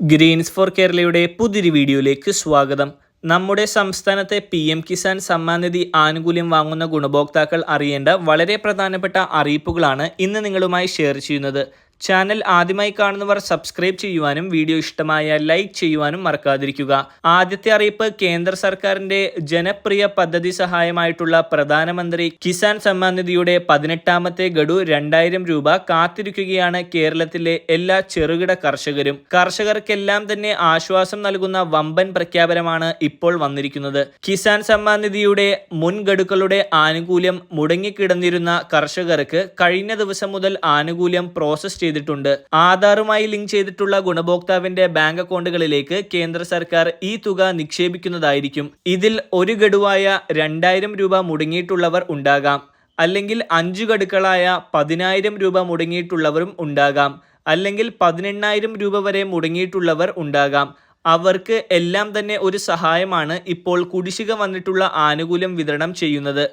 Green's four കേരളയുടെ പുതിയൊരു വീഡിയോയിലേക്ക് സ്വാഗതം. നമ്മുടെ സംസ്ഥാനത്തെ പി എം കിസാൻ സമ്മാൻ നിധി ആനുകൂല്യം വാങ്ങുന്ന ഗുണഭോക്താക്കൾ അറിയേണ്ട വളരെ പ്രധാനപ്പെട്ട അറിയിപ്പുകളാണ് ഇന്ന് നിങ്ങളുമായി ഷെയർ ചെയ്യുന്നത്. ചാനൽ ആദ്യമായി കാണുന്നവർ സബ്സ്ക്രൈബ് ചെയ്യുവാനും വീഡിയോ ഇഷ്ടമായ ലൈക്ക് ചെയ്യുവാനും മറക്കാതിരിക്കുക. ആദ്യത്തെ അറിയിപ്പ് കേന്ദ്ര സർക്കാരിന്റെ ജനപ്രിയ പദ്ധതി സഹായമായിട്ടുള്ള പ്രധാനമന്ത്രി കിസാൻ സമ്മാൻ നിധിയുടെ പതിനെട്ടാമത്തെ ഗഡു രണ്ടായിരം രൂപ കാത്തിരിക്കുകയാണ് കേരളത്തിലെ എല്ലാ ചെറുകിട കർഷകരും. കർഷകർക്കെല്ലാം തന്നെ ആശ്വാസം നൽകുന്ന വമ്പൻ പ്രഖ്യാപനമാണ് ഇപ്പോൾ വന്നിരിക്കുന്നത്. കിസാൻ സമ്മാൻ നിധിയുടെ മുൻഗഡുക്കളുടെ ആനുകൂല്യം മുടങ്ങിക്കിടന്നിരുന്ന കർഷകർക്ക് കഴിഞ്ഞ ദിവസം മുതൽ ആനുകൂല്യം പ്രോസസ് ചെയ്തിട്ടുണ്ട്. ആധാറുമായി ലിങ്ക് ചെയ്തിട്ടുള്ള ഗുണഭോക്താവിന്റെ ബാങ്ക് അക്കൗണ്ടുകളിലേക്ക് കേന്ദ്ര സർക്കാർ ഈ തുക നിക്ഷേപിക്കുന്നതായിരിക്കും. ഇതിൽ ഒരു ഗഡുവായ രണ്ടായിരം രൂപ മുടങ്ങിയിട്ടുള്ളവർ ഉണ്ടാകാം. അല്ലെങ്കിൽ അഞ്ചു ഗഡുക്കളായ പതിനായിരം രൂപ മുടങ്ങിയിട്ടുള്ളവരും ഉണ്ടാകാം. അല്ലെങ്കിൽ പതിനെണ്ണായിരം രൂപ വരെ മുടങ്ങിയിട്ടുള്ളവർ ഉണ്ടാകാം. അവർക്ക് എല്ലാം തന്നെ ഒരു സഹായമാണ് ഇപ്പോൾ കുടിശ്ശിക വന്നിട്ടുള്ള ആനുകൂല്യം വിതരണം ചെയ്യുന്നത്.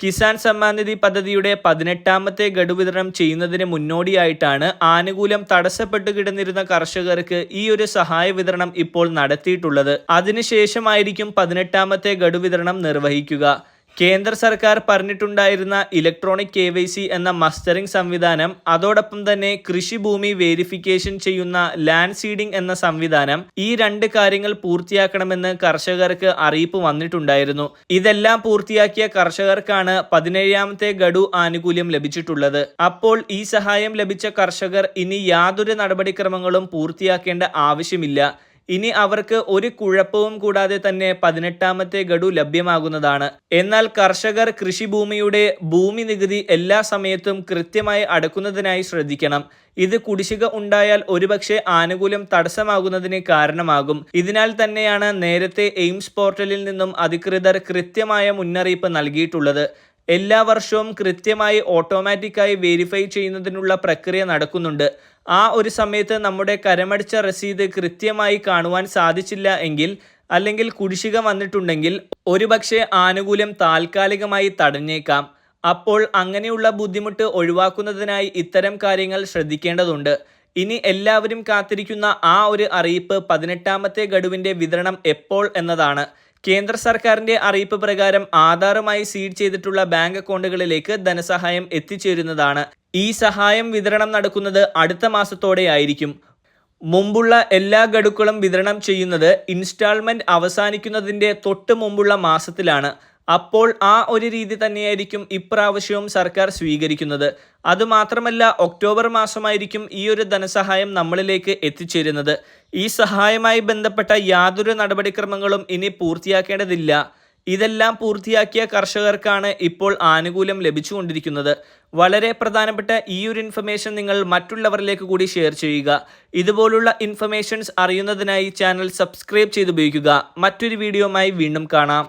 കിസാൻ സമ്മാൻ നിധി പദ്ധതിയുടെ പതിനെട്ടാമത്തെ ഗഡു വിതരണം ചെയ്യുന്നതിന് മുന്നോടിയായിട്ടാണ് ആനുകൂല്യം തടസ്സപ്പെട്ടു കിടന്നിരുന്ന കർഷകർക്ക് ഈ ഒരു സഹായ വിതരണം ഇപ്പോൾ നടത്തിയിട്ടുള്ളത്. അതിനുശേഷമായിരിക്കും പതിനെട്ടാമത്തെ ഗഡു വിതരണം നിർവഹിക്കുക. കേന്ദ്ര സർക്കാർ പറഞ്ഞിട്ടുണ്ടായിരുന്ന ഇലക്ട്രോണിക് കെ എന്ന മസ്റ്ററിംഗ് സംവിധാനം അതോടൊപ്പം തന്നെ കൃഷിഭൂമി വേരിഫിക്കേഷൻ ചെയ്യുന്ന ലാൻഡ് സീഡിംഗ് എന്ന സംവിധാനം ഈ രണ്ട് കാര്യങ്ങൾ പൂർത്തിയാക്കണമെന്ന് കർഷകർക്ക് അറിയിപ്പ് വന്നിട്ടുണ്ടായിരുന്നു. ഇതെല്ലാം പൂർത്തിയാക്കിയ കർഷകർക്കാണ് പതിനേഴാമത്തെ ഗഡു ആനുകൂല്യം ലഭിച്ചിട്ടുള്ളത്. അപ്പോൾ ഈ സഹായം ലഭിച്ച കർഷകർ ഇനി യാതൊരു നടപടിക്രമങ്ങളും പൂർത്തിയാക്കേണ്ട ആവശ്യമില്ല. ഇനി അവർക്ക് ഒരു കുഴപ്പവും കൂടാതെ തന്നെ പതിനെട്ടാമത്തെ ഗഡു ലഭ്യമാകുന്നതാണ്. എന്നാൽ കർഷകർ കൃഷിഭൂമിയുടെ ഭൂമി നികുതി എല്ലാ സമയത്തും കൃത്യമായി അടക്കുന്നതിനായി ശ്രദ്ധിക്കണം. ഇത് കുടിശ്ശിക ഉണ്ടായാൽ ഒരുപക്ഷെ ആനുകൂല്യം തടസ്സമാകുന്നതിന് കാരണമാകും. ഇതിനാൽ തന്നെയാണ് നേരത്തെ എയിംസ് പോർട്ടലിൽ നിന്നും അധികൃതർ കൃത്യമായ മുന്നറിയിപ്പ് നൽകിയിട്ടുള്ളത്. എല്ലാ വർഷവും കൃത്യമായി ഓട്ടോമാറ്റിക്കായി വെരിഫൈ ചെയ്യുന്നതിനുള്ള പ്രക്രിയ നടക്കുന്നുണ്ട്. ആ ഒരു സമയത്ത് നമ്മുടെ കരമടിച്ച രസീത് കൃത്യമായി കാണുവാൻ സാധിച്ചില്ല എങ്കിൽ അല്ലെങ്കിൽ കുടിശ്ശിക വന്നിട്ടുണ്ടെങ്കിൽ ഒരുപക്ഷെ ആനുകൂല്യം താൽക്കാലികമായി തടഞ്ഞേക്കാം. അപ്പോൾ അങ്ങനെയുള്ള ബുദ്ധിമുട്ട് ഒഴിവാക്കുന്നതിനായി ഇത്തരം കാര്യങ്ങൾ ശ്രദ്ധിക്കേണ്ടതുണ്ട്. ഇനി എല്ലാവരും കാത്തിരിക്കുന്ന ആ ഒരു അറിയിപ്പ് പതിനെട്ടാമത്തെ ഗഡുവിന്റെ വിതരണം എപ്പോൾ എന്നതാണ്. കേന്ദ്ര സർക്കാരിന്റെ അറിയിപ്പ് പ്രകാരം ആധാറുമായി സീഡ് ചെയ്തിട്ടുള്ള ബാങ്ക് അക്കൗണ്ടുകളിലേക്ക് ധനസഹായം എത്തിച്ചേരുന്നതാണ്. ഈ സഹായം വിതരണം നടക്കുന്നത് അടുത്ത മാസത്തോടെ ആയിരിക്കും മുമ്പുള്ള എല്ലാ ഗഡുക്കളും വിതരണം ചെയ്യുന്നത് ഇൻസ്റ്റാൾമെന്റ് അവസാനിക്കുന്നതിന്റെ തൊട്ട് മുമ്പുള്ള മാസത്തിലാണ്. അപ്പോൾ ആ ഒരു രീതി തന്നെയായിരിക്കും ഇപ്രാവശ്യവും സർക്കാർ സ്വീകരിക്കുന്നത്. അതുമാത്രമല്ല ഒക്ടോബർ മാസമായിരിക്കും ഈ ഒരു ധനസഹായം നമ്മളിലേക്ക് എത്തിച്ചേരുന്നത്. ഈ സഹായമായി ബന്ധപ്പെട്ട യാതൊരു നടപടിക്രമങ്ങളും ഇനി പൂർത്തിയാക്കേണ്ടതില്ല. ഇതെല്ലാം പൂർത്തിയാക്കിയ കർഷകർക്കാണ് ഇപ്പോൾ ആനുകൂല്യം ലഭിച്ചുകൊണ്ടിരിക്കുന്നത്. വളരെ പ്രധാനപ്പെട്ട ഈ ഒരു ഇൻഫർമേഷൻ നിങ്ങൾ മറ്റുള്ളവരിലേക്ക് കൂടി ഷെയർ ചെയ്യുക. ഇതുപോലുള്ള ഇൻഫർമേഷൻസ് അറിയുന്നതിനായി ചാനൽ സബ്സ്ക്രൈബ് ചെയ്ത് ഉപയോഗിക്കുക മറ്റൊരു വീഡിയോയുമായി വീണ്ടും കാണാം.